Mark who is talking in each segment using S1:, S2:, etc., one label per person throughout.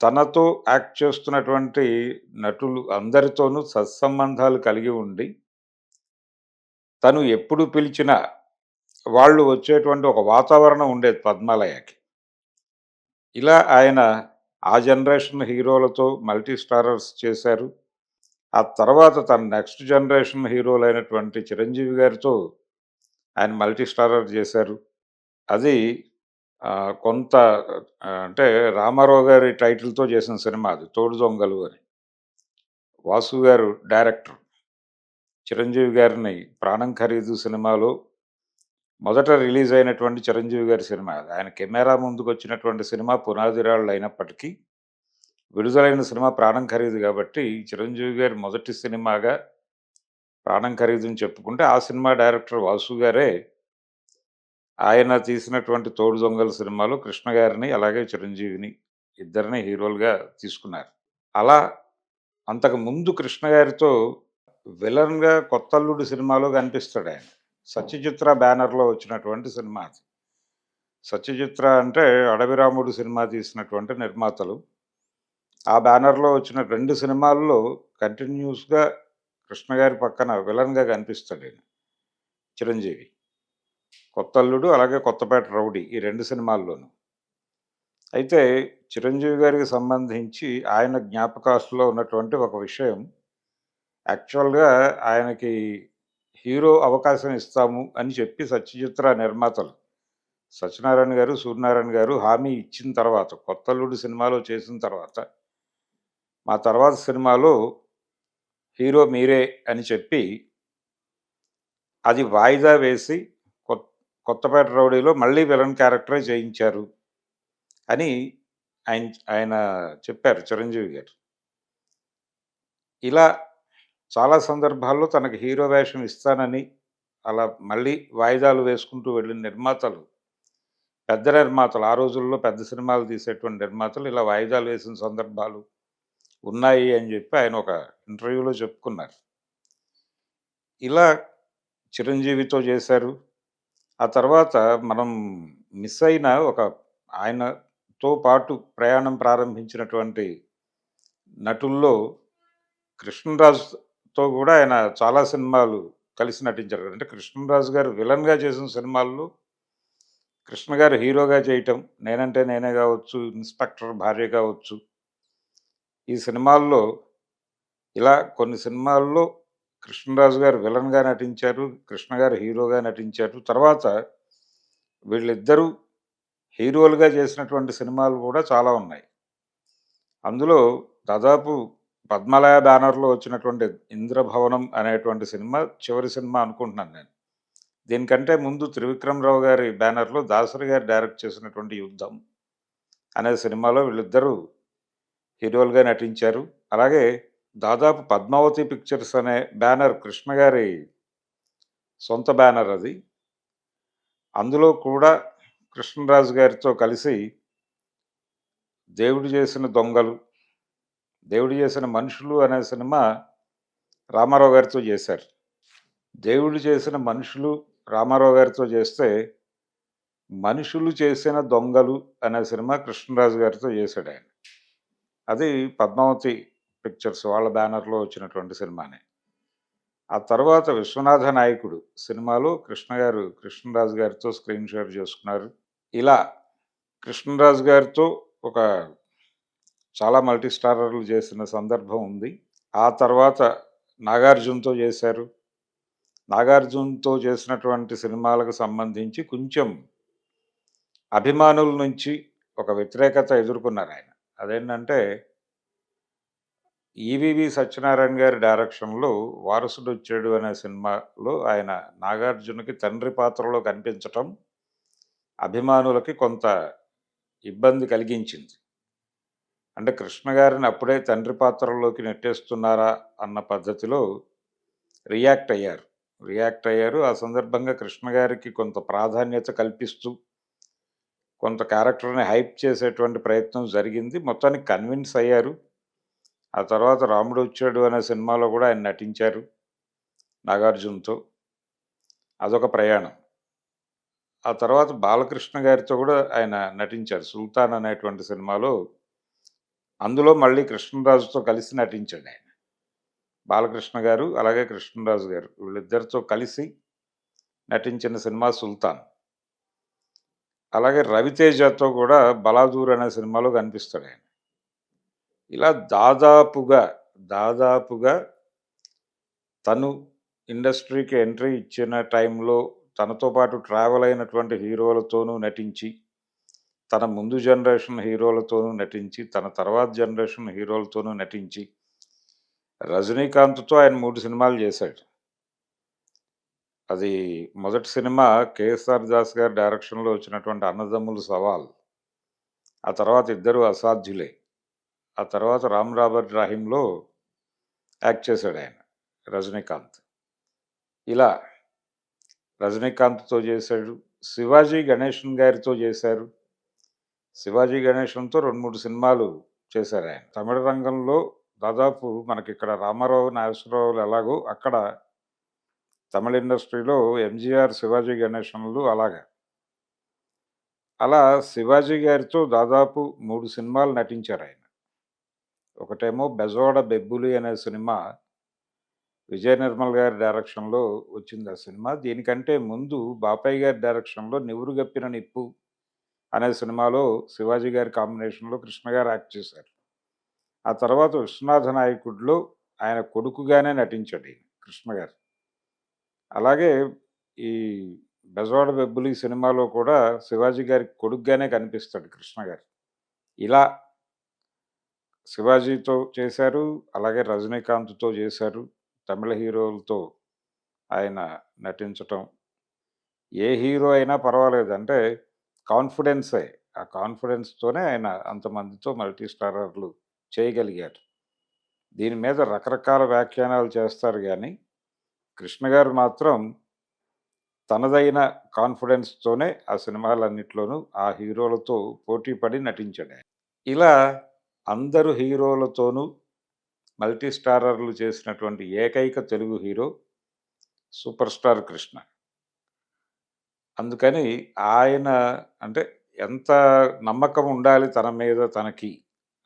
S1: తనతో యాక్ట్ చేస్తున్నటువంటి నటులు అందరితోనూ సత్సంబంధాలు కలిగి ఉండి, తను ఎప్పుడు పిలిచినా వాళ్ళు వచ్చేటువంటి ఒక వాతావరణం ఉండేది పద్మాలయకి. ఇలా ఆయన ఆ జనరేషన్ హీరోలతో మల్టీ స్టారర్స్ చేశారు. ఆ తర్వాత తన నెక్స్ట్ జనరేషన్ హీరోలైనటువంటి చిరంజీవి గారితో ఆయన మల్టీ స్టారర్ చేశారు. అది కొంత అంటే రామారావు గారి టైటిల్‌తో చేసిన సినిమా అది 'తోడు దొంగలు' అని. వాసు గారు డైరెక్టర్. చిరంజీవి గారిని 'ప్రాణం ఖరీదు' సినిమాలో మొదట రిలీజ్ అయినటువంటి చిరంజీవి గారి సినిమా అది. ఆయన కెమెరా ముందుకు వచ్చినటువంటి సినిమా పునాదిరాళ్ళు అయినప్పటికీ, విడుదలైన సినిమా 'ప్రాణం ఖరీదు' కాబట్టి చిరంజీవి గారి మొదటి సినిమాగా 'ప్రాణం ఖరీదు'ని చెప్పుకుంటే, ఆ సినిమా డైరెక్టర్ వాసు గారే ఆయన తీసినటువంటి 'తోడు దొంగల సినిమాలో కృష్ణ గారిని, అలాగే చిరంజీవిని ఇద్దరిని హీరోలుగా తీసుకున్నారు. అలా అంతకు ముందు కృష్ణ గారితో విలన్‌గా 'కొత్తల్లుడు' సినిమాలో కనిపిస్తాడాయన. 'సత్యజిత్ర' బ్యానర్‌లో వచ్చినటువంటి సినిమా అది. 'సత్యజిత్ర' అంటే అడవిరాముడు సినిమా తీసినటువంటి నిర్మాతలు. ఆ బ్యానర్‌లో వచ్చిన రెండు సినిమాల్లో కంటిన్యూస్గా కృష్ణ గారి పక్కన విలన్‌గా కనిపిస్తాడాయన. చిరంజీవి. కొత్త అల్లుడు అలాగే 'కొత్తపేట రౌడీ' ఈ రెండు సినిమాల్లోనూ. అయితే చిరంజీవి గారికి సంబంధించి ఆయన జ్ఞాపకాస్తులో ఉన్నటువంటి ఒక విషయం యాక్చువల్‌గా ఆయనకి హీరో అవకాశం ఇస్తాము అని చెప్పి సత్యచిత్ర నిర్మాతలు సత్యనారాయణ గారు, సూర్యనారాయణ గారు హామీ ఇచ్చిన తర్వాత 'కొత్తల్లుడు' సినిమాలో చేసిన తర్వాత, మా తర్వాత సినిమాలో హీరో మీరే అని చెప్పి అది వాయిదా వేసి 'కొత్తపేట రౌడీలో' మళ్ళీ విలన్ క్యారెక్టరే చేయించారు. అని ఆయన ఆయన చెప్పారు చిరంజీవి గారు. ఇలా చాలా సందర్భాల్లో తనకు హీరో వేషం ఇస్తానని, అలా మళ్ళీ వాయిదాలు వేసుకుంటూ వెళ్ళిన నిర్మాతలు, పెద్ద నిర్మాతలు ఆ రోజుల్లో పెద్ద సినిమాలు తీసేటువంటి నిర్మాతలు ఇలా వాయిదాలు వేసిన సందర్భాలు ఉన్నాయి అని చెప్పి ఆయన ఒక ఇంటర్వ్యూలో చెప్పుకున్నారు. ఇలా చిరంజీవితో చేశారు. ఆ తర్వాత మనం మిస్ అయిన ఒక ఆయనతో పాటు ప్రయాణం ప్రారంభించినటువంటి నటుల్లో కృష్ణరాజుతో కూడా ఆయన చాలా సినిమాలు కలిసి నటించారు. అంటే కృష్ణరాజు గారు విలన్‌గా చేసిన సినిమాల్లో కృష్ణ గారు హీరోగా చేయటం 'నేనంటే నేనే' కావచ్చు, 'ఇన్స్‌పెక్టర్ భార్య' కావచ్చు. ఈ సినిమాల్లో ఇలా కొన్ని సినిమాల్లో కృష్ణరాజు గారు విలన్‌గా నటించారు. కృష్ణ గారు హీరోగా నటించారు. తర్వాత వీళ్ళిద్దరూ హీరోలుగా చేసినటువంటి సినిమాలు కూడా చాలా ఉన్నాయి. అందులో దాదాపు పద్మాలయ బ్యానర్‌లో వచ్చినటువంటి 'ఇంద్రభవనం' అనేటువంటి సినిమా చివరి సినిమా అనుకుంటున్నాను నేను. దీనికంటే ముందు త్రివిక్రమరావు గారి బ్యానర్‌లో దాసరి గారు డైరెక్ట్ చేసినటువంటి 'యుద్ధం' అనే సినిమాలో వీళ్ళిద్దరూ హీరోలుగా నటించారు. అలాగే దాదాపు పద్మావతి పిక్చర్స్ అనే బ్యానర్ కృష్ణ గారి సొంత బ్యానర్ అది. అందులో కూడా కృష్ణరాజు గారితో కలిసి 'దేవుడు చేసిన దొంగలు', 'దేవుడు చేసిన మనుషులు' అనే సినిమా రామారావు గారితో చేశారు. 'దేవుడు చేసిన మనుషులు' రామారావు గారితో చేస్తే, 'మనుషులు చేసిన దొంగలు' అనే సినిమా కృష్ణరాజు గారితో చేశాడాయన. అది పద్మావతి పిక్చర్స్ వాళ్ళ బ్యానర్‌లో వచ్చినటువంటి సినిమానే. ఆ తర్వాత 'విశ్వనాథ నాయకుడు' సినిమాలో కృష్ణ గారు కృష్ణరాజు గారితో స్క్రీన్ షేర్ చేసుకున్నారు. ఇలా కృష్ణరాజు గారితో ఒక చాలా మల్టీ స్టారర్‌లు చేసిన సందర్భం ఉంది. ఆ తర్వాత నాగార్జునతో చేశారు. నాగార్జునతో చేసినటువంటి సినిమాలకు సంబంధించి కొంచెం అభిమానుల నుంచి ఒక వ్యతిరేకత ఎదుర్కొన్నారు ఆయన అదేంటంటే ఈవీవి సత్యనారాయణ గారి డైరెక్షన్‌లో వారసుడు వచ్చాడు అనే సినిమాలో ఆయన నాగార్జునకి తండ్రి పాత్రలో కనిపించటం అభిమానులకి కొంత ఇబ్బంది కలిగించింది. అంటే కృష్ణ గారిని అప్పుడే తండ్రి పాత్రలోకి నెట్టేస్తున్నారా అన్న పద్ధతిలో రియాక్ట్ అయ్యారు. రియాక్ట్ అయ్యారు. ఆ సందర్భంగా కృష్ణ గారికి కొంత ప్రాధాన్యత కల్పిస్తూ కొంత క్యారెక్టర్‌ని హైప్ చేసేటువంటి ప్రయత్నం జరిగింది. మొత్తానికి కన్విన్స్ అయ్యారు. ఆ తర్వాత రాముడు వచ్చాడు అనే సినిమాలో కూడా ఆయన నటించారు నాగార్జునతో. అదొక ప్రయాణం. ఆ తర్వాత బాలకృష్ణ గారితో కూడా ఆయన నటించారు. 'సుల్తాన్' అనేటువంటి సినిమాలో అందులో మళ్ళీ కృష్ణరాజుతో కలిసి నటించాడు ఆయన బాలకృష్ణ గారు అలాగే కృష్ణరాజు గారు వీళ్ళిద్దరితో కలిసి నటించిన సినిమా సుల్తాన్ అలాగే రవితేజతో కూడా బలాదూర్ అనే సినిమాలో కనిపిస్తాడు ఆయన ఇలా దాదాపుగా దాదాపుగా తను ఇండస్ట్రీకి ఎంట్రీ ఇచ్చిన టైంలో తనతో పాటు ట్రావెల్ అయినటువంటి హీరోలతోనూ నటించి తన ముందు జనరేషన్ హీరోలతోనూ నటించి తన తర్వాత జనరేషన్ హీరోలతోనూ నటించి రజనీకాంత్తో ఆయన మూడు సినిమాలు చేశాడు. అది మొదటి సినిమా కేఎస్ఆర్ దాస్ గారి డైరెక్షన్లో వచ్చినటువంటి అన్నదమ్ములు సవాల్ ఆ తర్వాత ఇద్దరు అసాధ్యులే. ఆ తర్వాత రామ్ రాబర్ట్ రాహింలో యాక్ట్ చేశాడు ఆయన రజనీకాంత్. ఇలా రజనీకాంత్తో చేశాడు శివాజీ గణేషన్ గారితో చేశారు. శివాజీ గణేషన్తో రెండు మూడు సినిమాలు చేశారు ఆయన. తమిళ రంగంలో దాదాపు మనకి ఇక్కడ రామారావు నాగేశ్వరరావులు ఎలాగో అక్కడ తమిళ ఇండస్ట్రీలో ఎంజీఆర్ శివాజీ గణేషన్లు అలాగా. అలా శివాజీ గారితో దాదాపు మూడు సినిమాలు నటించారు ఆయన. ఒకటేమో బెజవాడ బెబ్బులి అనే సినిమా విజయ నిర్మల్ గారి డైరెక్షన్లో వచ్చింది ఆ సినిమా. దీనికంటే ముందు బాపయ్య గారి డైరెక్షన్లో నివురు గప్పిన నిప్పు అనే సినిమాలో శివాజీ గారి కాంబినేషన్లో కృష్ణ గారు యాక్ట్ చేశారు. ఆ తర్వాత విశ్వనాథ నాయకుడిలో ఆయన కొడుకుగానే నటించాడు ఈయన కృష్ణ గారు. అలాగే ఈ బెజవాడ బెబ్బులి సినిమాలో కూడా శివాజీ గారి కొడుకుగానే కనిపిస్తాడు కృష్ణ గారు. ఇలా శివాజీతో చేశారు. అలాగే రజనీకాంత్తో చేశారు. తమిళ హీరోలతో ఆయన నటించటం. ఏ హీరో అయినా పర్వాలేదు. అంటే కాన్ఫిడెన్సే. ఆ కాన్ఫిడెన్స్తోనే ఆయన అంతమందితో మల్టీ స్టారర్లు చేయగలిగారు. దీని మీద రకరకాల వ్యాఖ్యానాలు చేస్తారు కానీ కృష్ణ గారు మాత్రం తనదైన కాన్ఫిడెన్స్తోనే ఆ సినిమాలన్నిట్లోనూ ఆ హీరోలతో పోటీ పడి నటించాడు ఇలా అందరు హీరోలతోనూ మల్టీ స్టారర్లు చేసినటువంటి ఏకైక Telugu hero super star Krishna. అందుకని ఆయన అంటే ఎంత నమ్మకం ఉండాలి తన మీద తనకి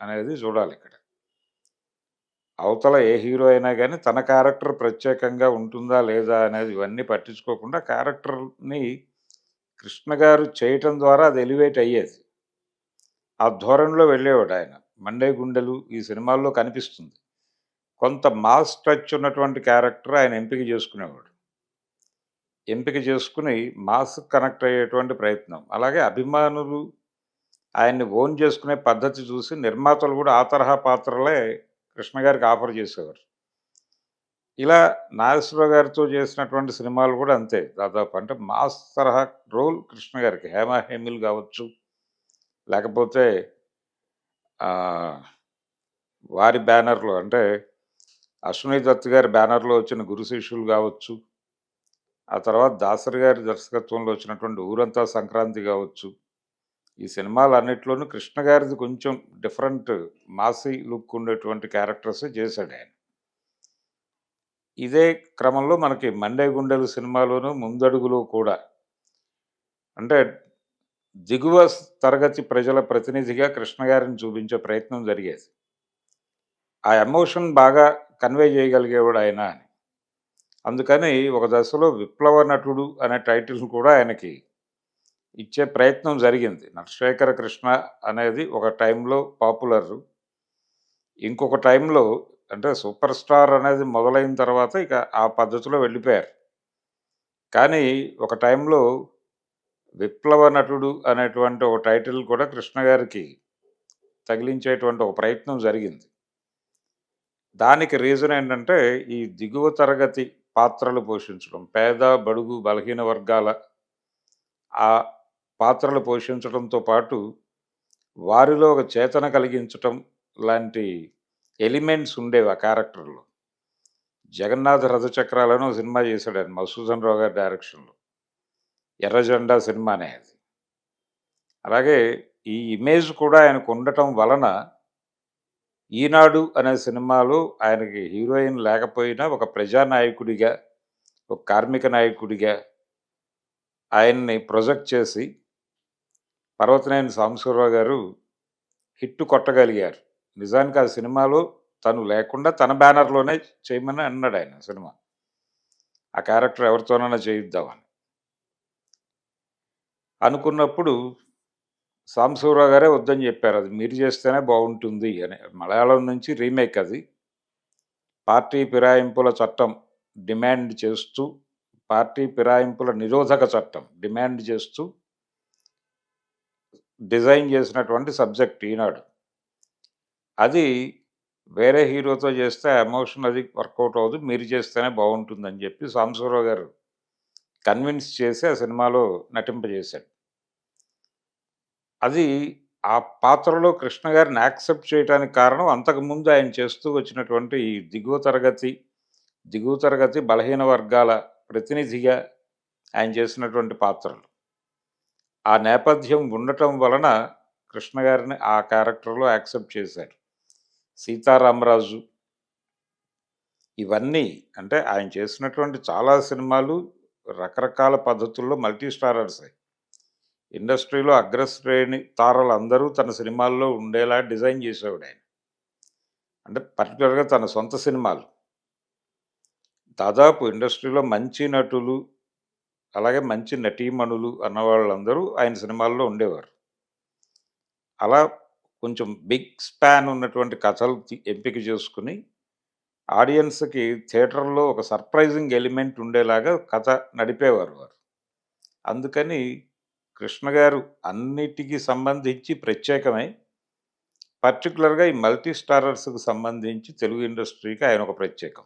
S1: అనేది చూడాలి ఇక్కడ. అవతల ఏ హీరో అయినా కానీ తన క్యారెక్టర్ ప్రత్యేకంగా ఉంటుందా లేదా అనేది ఇవన్నీ పట్టించుకోకుండా క్యారెక్టర్ని కృష్ణ గారు చేయటం ద్వారా అది ఎలివేట్ అయ్యేది. ఆ ధోరణిలో వెళ్ళేవాడు ఆయన. మండే గుండెలు ఈ సినిమాల్లో కనిపిస్తుంది. కొంత మాస్ టచ్ ఉన్నటువంటి క్యారెక్టర్ ఆయన ఎంపిక చేసుకునేవాడు. ఎంపిక చేసుకుని మాస్ కనెక్ట్ అయ్యేటువంటి ప్రయత్నం. అలాగే అభిమానులు ఆయన్ని ఓన్ చేసుకునే పద్ధతి చూసి నిర్మాతలు కూడా ఆ తరహా పాత్రలే కృష్ణ గారికి ఆఫర్ చేసేవారు. ఇలా నాగేశ్వరరావు గారితో చేసినటువంటి సినిమాలు కూడా అంతే. దాదాపు అంటే మాస్ తరహా రోల్ కృష్ణ గారికి హేమ హేమిల్ కావచ్చు. లేకపోతే వారి బ్యానర్లో అంటే అశ్విని దత్ గారి బ్యానర్లో వచ్చిన గురు శిష్యులు కావచ్చు ఆ తర్వాత దాసరి గారి దర్శకత్వంలో వచ్చినటువంటి ఊరంతా సంక్రాంతి కావచ్చు ఈ సినిమాలన్నిట్లోనూ కృష్ణ గారిది కొంచెం డిఫరెంట్ మాసి లుక్ ఉండేటువంటి క్యారెక్టర్స్ చేశాడు ఆయన. ఇదే క్రమంలో మనకి మండే గుండెలు సినిమాలోను ముందడుగులో కూడా అంటే దిగువ తరగతి ప్రజల ప్రతినిధిగా కృష్ణ గారిని చూపించే ప్రయత్నం జరిగేది. ఆ ఎమోషన్ బాగా కన్వే చేయగలిగేవాడు ఆయన అని. అందుకని ఒక దశలో విప్లవ నటుడు అనే టైటిల్ కూడా ఆయనకి ఇచ్చే ప్రయత్నం జరిగింది. నటశేఖర కృష్ణ అనేది ఒక టైంలో పాపులర్. ఇంకొక టైంలో అంటే సూపర్ స్టార్ అనేది మొదలైన తర్వాత ఇక ఆ పద్ధతిలో వెళ్ళిపోయారు. కానీ ఒక టైంలో విప్లవ నటుడు అనేటువంటి ఒక టైటిల్ కూడా కృష్ణ గారికి తగిలించేటువంటి ఒక ప్రయత్నం జరిగింది. దానికి రీజన్ ఏంటంటే ఈ దిగువ తరగతి పాత్రలు పోషించడం పేద బడుగు బలహీన వర్గాల ఆ పాత్రలు పోషించడంతో పాటు వారిలో ఒక చేతన కలిగించటం లాంటి ఎలిమెంట్స్ ఉండేవి ఆ క్యారెక్టర్లో. జగన్నాథ రథచక్రాలను సినిమా చేశాడు ఆయన మధుసూదన్ రావు గారి డైరెక్షన్లో. ఎర్రజెండా సినిమానే సినిమా అనేది అలాగే ఈ ఇమేజ్ కూడా ఆయనకు ఉండటం వలన ఈనాడు అనే సినిమాలో ఆయనకి హీరోయిన్ లేకపోయినా ఒక ప్రజానాయకుడిగా ఒక కార్మిక నాయకుడిగా ఆయన్ని ప్రొజెక్ట్ చేసి పర్వతనేని సాంబశివరావు గారు హిట్ కొట్టగలిగారు నిజానికి ఆ సినిమాలో తను లేకుండా తన బ్యానర్‌లోనే చేయమని అన్నాడు ఆయన సినిమా. ఆ క్యారెక్టర్ ఎవరితోనైనా చేయిద్దామని. అనుకున్నప్పుడు సాంబశివరావు గారే వద్దని చెప్పారు. అది మీరు చేస్తేనే బాగుంటుంది అని. మలయాళం నుంచి రీమేక్ అది. పార్టీ ఫిరాయింపుల చట్టం డిమాండ్ చేస్తూ పార్టీ ఫిరాయింపుల నిరోధక చట్టం డిమాండ్ చేస్తూ డిజైన్ చేసినటువంటి సబ్జెక్ట్ ఈనాడు. అది వేరే హీరోతో చేస్తే ఎమోషన్ అది వర్కౌట్ అవ్వదు. మీరు చేస్తేనే బాగుంటుందని చెప్పి సాంబశివరావు గారు కన్విన్స్ చేసి ఆ సినిమాలో నటింపజేశాడు. అది ఆ పాత్రలో కృష్ణ గారిని యాక్సెప్ట్ చేయటానికి కారణం అంతకుముందు ఆయన చేస్తూ వచ్చినటువంటి ఈ దిగువ తరగతి, దిగువ తరగతి బలహీన వర్గాల ప్రతినిధిగా ఆయన చేసినటువంటి పాత్రలు. ఆ నేపథ్యం ఉండటం వలన కృష్ణ గారిని ఆ క్యారెక్టర్‌లో యాక్సెప్ట్ చేశారు. సీతారామరాజు ఇవన్నీ అంటే ఆయన చేసినటువంటి చాలా సినిమాలు రకరకాల పద్ధతుల్లో మల్టీ స్టారర్స్ ఇండస్ట్రీలో అగ్రశ్రేణి తారలందరూ తన సినిమాల్లో ఉండేలా డిజైన్ చేసేవాడాయన. అంటే పర్టిక్యులర్‌గా తన సొంత సినిమాలు. దాదాపు ఇండస్ట్రీలో మంచి నటులు, అలాగే మంచి నటీమణులు అన్నవాళ్ళందరూ ఆయన సినిమాల్లో ఉండేవారు. అలా కొంచెం బిగ్ స్పాన్ ఉన్నటువంటి కథలు ఎంపిక చేసుకొని, ఆడియన్స్‌కి థియేటర్‌లో ఒక సర్ప్రైజింగ్ ఎలిమెంట్ ఉండేలాగా కథ నడిపేవారు వారు. అందుకని కృష్ణ గారు అన్నిటికి సంబంధించి ప్రత్యేకమై, పర్టిక్యులర్‌గా ఈ మల్టీ స్టారర్స్‌కి సంబంధించి తెలుగు ఇండస్ట్రీకి ఆయన ఒక ప్రత్యేకం.